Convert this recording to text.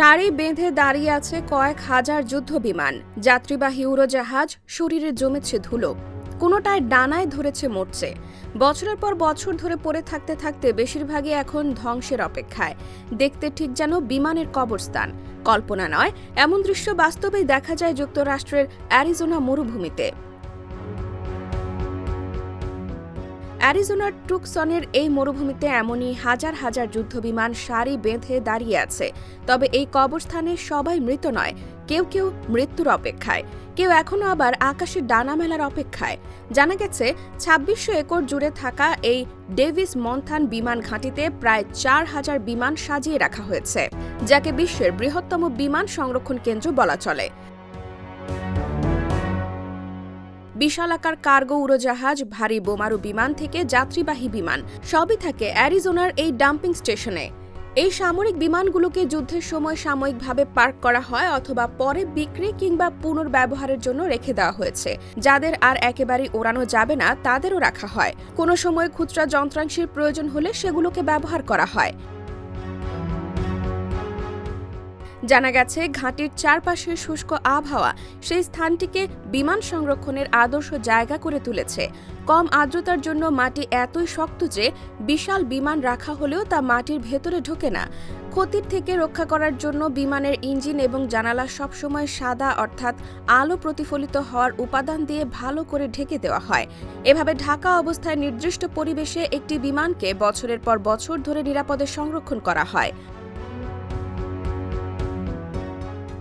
সারি বেঁধে দাঁড়িয়ে আছে কয়েক হাজার যুদ্ধ বিমান যাত্রীবাহী উড়োজাহাজ শরীরে জমেছে ধুলো। কোনোটায় ডানায় ধরেছে মরছে। বছরের পর বছর ধরে পড়ে থাকতে থাকতে বেশিরভাগই এখন ধ্বংসের অপেক্ষায়। দেখতে ঠিক যেন বিমানের কবরস্থান। কল্পনা নয়, এমন দৃশ্য বাস্তবেই দেখা যায় যুক্তরাষ্ট্রের অ্যারিজোনা মরুভূমিতে। অ্যারিজোনার টুকসনের এই মরুভূমিতে এমনই হাজার হাজার যুদ্ধবিমান, সারি বেঁধে দাঁড়িয়ে আছে। তবে এই কবরস্থানে সবাই মৃত নয়, কেউ কেউ মৃত্যুর অপেক্ষায়। কেউ এখনও আবার আকাশে ডানা মেলার অপেক্ষায়। জানা গেছে, ছাব্বিশশো একর জুড়ে থাকা এই ডেভিস মন্থান বিমান ঘাঁটিতে প্রায় চার হাজার বিমান সাজিয়ে রাখা হয়েছে, যাকে বিশ্বের বৃহত্তম বিমান সংরক্ষণ কেন্দ্র বলা চলে। বিশালাকার কার্গো উড়োজাহাজ, ভারী বোমারু বিমান থেকে যাত্রীবাহী বিমান, সবই থাকে অ্যারিজোনার এই ডাম্পিং স্টেশনে। এই সামরিক বিমানগুলোকে যুদ্ধের সময় সাময়িকভাবে পার্ক করা হয় অথবা পরে বিক্রি কিংবা পুনর্ব্যবহারের জন্য রেখে দেওয়া হয়েছে। যাদের আর একেবারেই ওড়ানো যাবে না, তাদেরও রাখা হয়। কোনো সময় খুচরা যন্ত্রাংশের প্রয়োজন হলে সেগুলোকে ব্যবহার করা হয়। জানা গেছে, ঘাঁটির চারপাশের শুষ্ক আবহাওয়া সেই স্থানটিকে বিমান সংরক্ষণের আদর্শ জায়গা করে তুলেছে। কম আর্দ্রতার জন্য মাটি এতই শক্ত যে বিশাল বিমান রাখা হলেও তা মাটির ভেতরে ঢোকে না। ক্ষতির থেকে রক্ষা করার জন্য বিমানের ইঞ্জিন এবং জানালা সবসময় সাদা অর্থাৎ আলো প্রতিফলিত হওয়ার উপাদান দিয়ে ভালো করে ঢেকে দেওয়া হয়। এভাবে ঢাকা অবস্থায় নির্দিষ্ট পরিবেশে একটি বিমানকে বছরের পর বছর ধরে নিরাপদে সংরক্ষণ করা হয়।